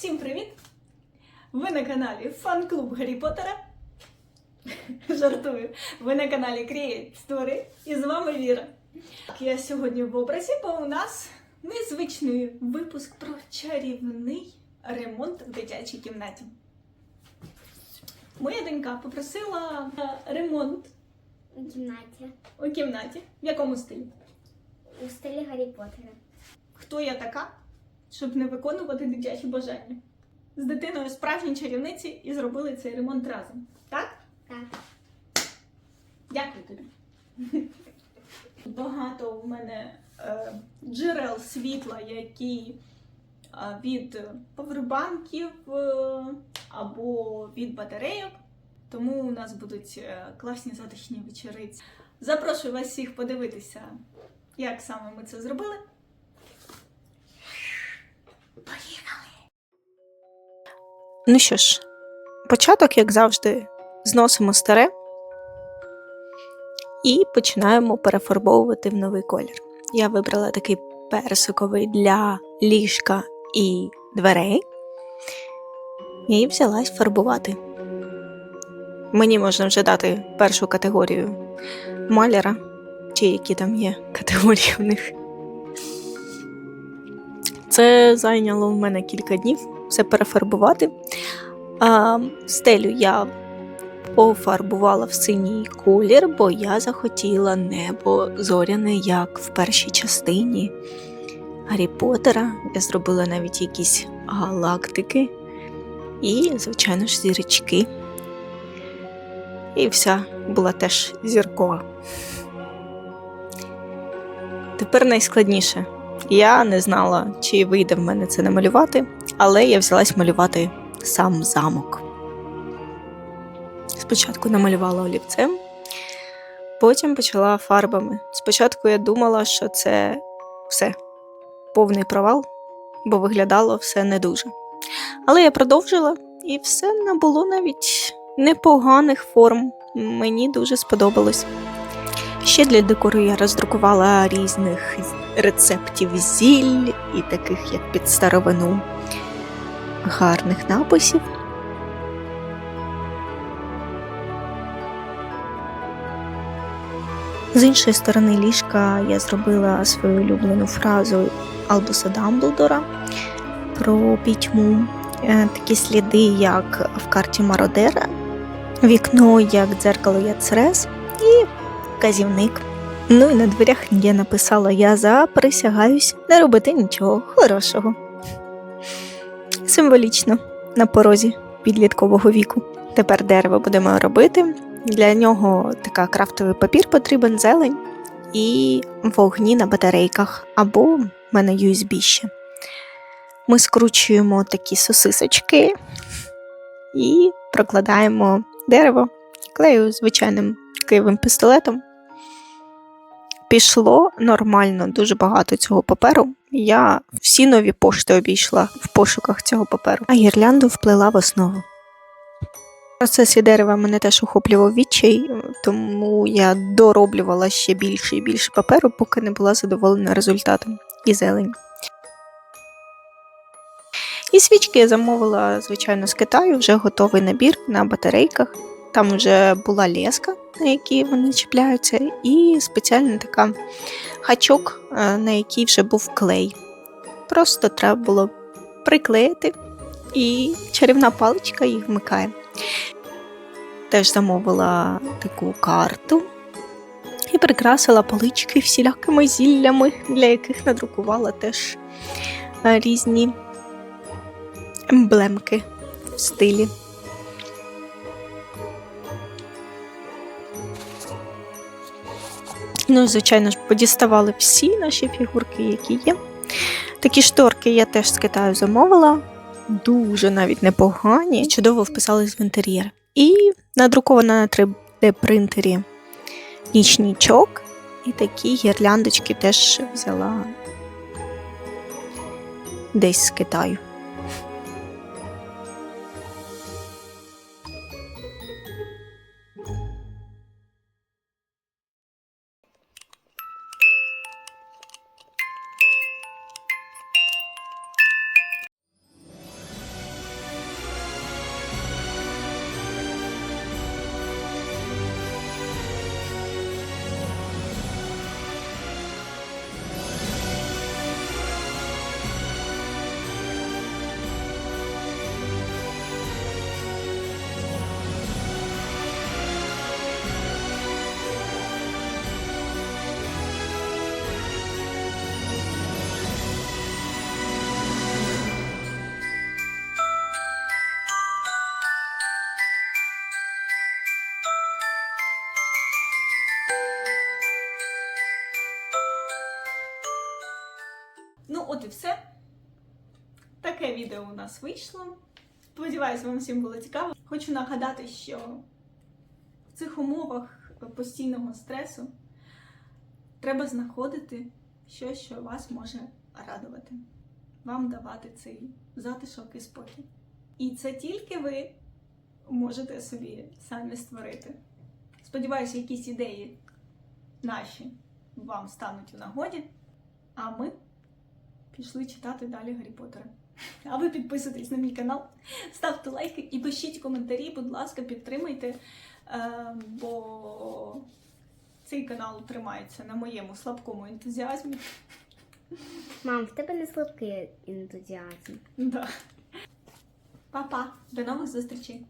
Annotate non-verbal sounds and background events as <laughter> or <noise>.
Всім привіт! Ви на каналі Фан-клуб Гаррі Поттера. Жартую. Ви на каналі Create Story і з вами Віра. Я сьогодні в образі, бо у нас незвичний випуск про чарівний ремонт в дитячій кімнаті. Моя донька попросила ремонт У кімнаті у кімнаті. В якому стилі? у стилі Гаррі Поттера. Хто я така, щоб не виконувати дитячі бажання? З дитиною справжній чарівниці і зробили цей ремонт разом. Так? Так. Дякую тобі. Багато у мене е, джерел світла, які е, від повербанків е, або від батарейок. Тому у нас будуть е, класні затишні вечориці. Запрошую вас всіх подивитися, як саме ми це зробили. Поїхали! Ну що ж, початок, як завжди, зносимо старе і починаємо перефарбовувати в новий колір. Я вибрала такий персиковий для ліжка і дверей. І взялась фарбувати. Мені можна вже дати першу категорію маляра, чи які там є категорії в них. Це зайняло в мене кілька днів все перефарбувати. А, стелю я пофарбувала в синій колір, бо я захотіла небо зоряне, як в першій частині Гаррі Поттера. Я зробила навіть якісь галактики і, звичайно ж, зірочки. І вся була теж зіркова. Тепер найскладніше. Я не знала, чи вийде в мене це намалювати, але я взялась малювати сам замок. Спочатку намалювала олівцем, потім почала фарбами. Спочатку я думала, що це все повний провал, бо виглядало все не дуже. Але я продовжила, і все набуло навіть непоганих форм. Мені дуже сподобалось. Ще для декору я роздрукувала різних рецептів зіль і таких, як під старовину, гарних написів. З іншої сторони ліжка я зробила свою улюблену фразу Албуса Дамблдора про пітьму. Е, Такі сліди, як в карті Мародера, вікно як дзеркало Яцрес і вказівник. Ну і на дверях я написала Я заприсягаюсь не робити нічого хорошого. Символічно на порозі підліткового віку. Тепер дерево будемо робити. Для нього така крафтовий папір потрібен, зелень і вогні на батарейках або в мене USB ще. Ми скручуємо такі сосисочки і прокладаємо дерево, клею звичайним києвим пістолетом. Пішло нормально, дуже багато цього паперу. Я всі нові пошти обійшла в пошуках цього паперу, а гірлянду вплила в основу. В процесі дерева мене теж охоплював відчай, тому я дороблювала ще більше і більше паперу, поки не була задоволена результатом і зелень. І свічки я замовила, звичайно, з Китаю, вже готовий набір на батарейках. Там вже була леска, на якій вони чіпляються, і спеціальна така хачок, е, на який вже був клей. Просто треба було приклеїти, і чарівна паличка їх вмикає. Теж замовила таку карту і прикрасила палички всілякими зіллями, для яких надрукувала теж е, різні емблемки в стилі. Ну, звичайно ж, подіставали всі наші фігурки, які є. Такі шторки я теж з Китаю замовила. Дуже навіть непогані, чудово вписались в інтер'єр. І надрукована на 3D принтері нічнічок. І такі гірляндочки теж взяла десь з Китаю. От і все. Таке відео у нас вийшло. Сподіваюсь, вам всім було цікаво. Хочу нагадати, що в цих умовах постійного стресу треба знаходити щось, що вас може радувати, вам давати цей затишок і спокій. І це тільки ви можете собі самі створити. Сподіваюся, якісь ідеї наші вам стануть у нагоді, а ми пішли читати далі Гаррі Поттера. <laughs> А ви підписуйтесь на мій канал, ставте лайки і пишіть коментарі, будь ласка, підтримайте, е, бо цей канал тримається на моєму слабкому ентузіазмі. Мам, в тебе не слабкий ентузіазм. Да. Па-па, до нових зустрічей!